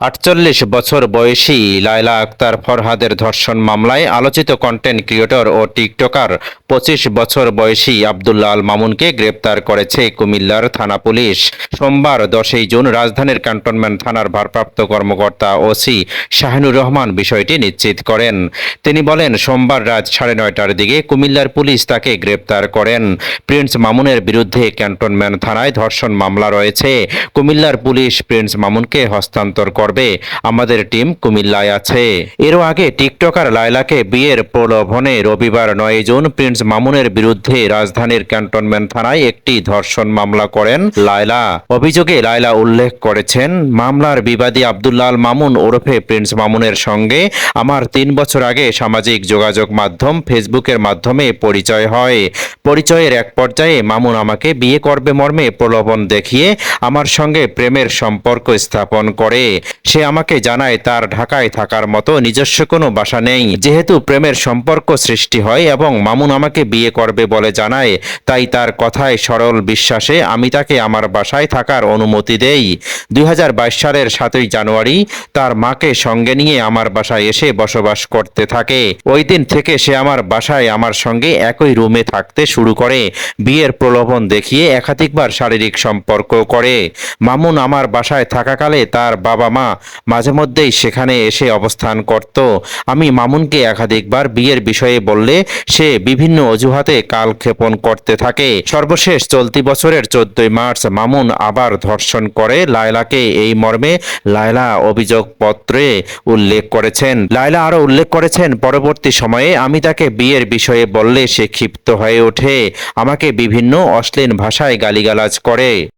আটচল্লিশ বছর বয়সী লায়লা আক্তার ফরহাদের ধর্ষণ মামলায় আলোচিত কন্টেন্ট ক্রিয়েটর ও টিকটকার পঁচিশ বছর বয়সী আবদুল্লাহ আল মামুনকে গ্রেপ্তার করেছে কুমিল্লার থানা পুলিশ। সোমবার দশই জুন রাজধানীর ক্যান্টনমেন্ট থানার ভারপ্রাপ্ত কর্মকর্তা ওসি শাহিনুর রহমান বিষয়টি নিশ্চিত করেন। তিনি বলেন, সোমবার রাত সাড়ে নয়টার দিকে কুমিল্লার পুলিশ তাকে গ্রেপ্তার করেন। প্রিন্স মামুনের বিরুদ্ধে ক্যান্টনমেন্ট থানায় ধর্ষণ মামলা রয়েছে। কুমিল্লার পুলিশ প্রিন্স মামুনকে হস্তান্তর করবে। আমাদের টিম কুমিল্লায় আছে। এরও আগে টিকটকার লায়লাকে বিয়ের প্রলোভনে রবিবার নয় জুন প্রিন্স মামুনের বিরুদ্ধে রাজধানীর ক্যান্টনমেন্ট থানায় একটি ধর্ষণ মামলা করেন লায়লা। অভিযোগে লায়লা উল্লেখ করেছেন, মামলার বিবাদী আব্দুল্লাহ আল মামুন ওরফে প্রিন্স মামুনের সঙ্গে আমার তিন বছর আগে সামাজিক যোগাযোগ মাধ্যম ফেসবুকের মাধ্যমে পরিচয় হয়। পরিচয়ের এক পর্যায়ে মামুন আমাকে বিয়ে করবে মর্মে প্রলোভন দেখিয়ে আমার সঙ্গে প্রেমের সম্পর্ক স্থাপন করে। সে আমাকে জানায়, তার ঢাকায় থাকার মতো নিজস্ব কোনো বাসা নেই। যেহেতু প্রেমের সম্পর্ক সৃষ্টি হয় এবং মামুন আমাকে বিয়ে করবে বলে জানায়, তাই তার কথায় সরল বিশ্বাসে আমি তাকে আমার বাসায় থাকার অনুমতি দেই। দুই হাজার বাইশ সালের সাতই জানুয়ারি, তার মাকে সঙ্গে নিয়ে আমার বাসায় এসে বসবাস করতে থাকে। ওই দিন থেকে সে আমার বাসায় আমার সঙ্গে একই রুমে থাকতে শুরু করে, বিয়ের প্রলোভন দেখিয়ে একাধিকবার শারীরিক সম্পর্ক করে। মামুন আমার বাসায় থাকাকালে তার বাবা মা মাঝে মধ্যেই সেখানে এসে অবস্থান করত। আমি মামুনকে একাধিকবার বিয়ের বিষয়ে বললে সে বিভিন্ন অজুহাতে কালক্ষেপণ করতে থাকে। সর্বশেষ চলতি বছরের চোদ্দই মার্চ মামুন আবার ধর্ষণ করে লায়লাকে এই মর্মে লায়লা অভিযোগপত্রে উল্লেখ করেছেন। লায়লা আরও উল্লেখ করেছেন, পরবর্তী সময়ে আমি তাকে বিয়ের বিষয়ে বললে সে ক্ষিপ্ত হয়ে ওঠে, আমাকে বিভিন্ন অশ্লীল ভাষায় গালিগালাজ করে।